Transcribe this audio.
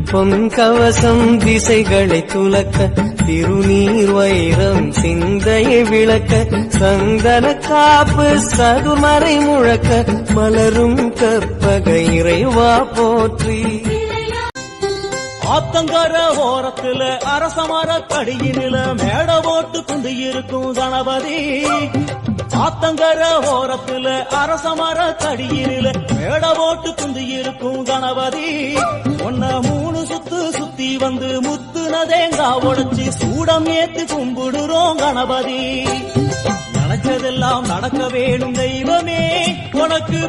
திருப்பொன் கவசம் திசைகளை துலக்க திருநீர் வைரம் சிந்தையை விளக்க சந்தன காப்பு சதுமறை முழக்க மலரும் கற்பக இறைவா போற்றி. ஆத்தங்கர ஓரத்துல அரசமர கடியினில மேட போட்டு கொண்டு இருக்கும் கணபதி. ஆத்தங்கர ஓரத்துல அரசமர கடியினில மேட போட்டு கொண்டு இருக்கும் கணபதி ஒன்ன சுத்தி வந்து முத்துன தேங்காய் உடைச்சி சூடம் ஏத்து கும்பிடுறோம் கணபதி. நினைச்சதெல்லாம் நடக்க வேணும் தெய்வமே. உனக்கு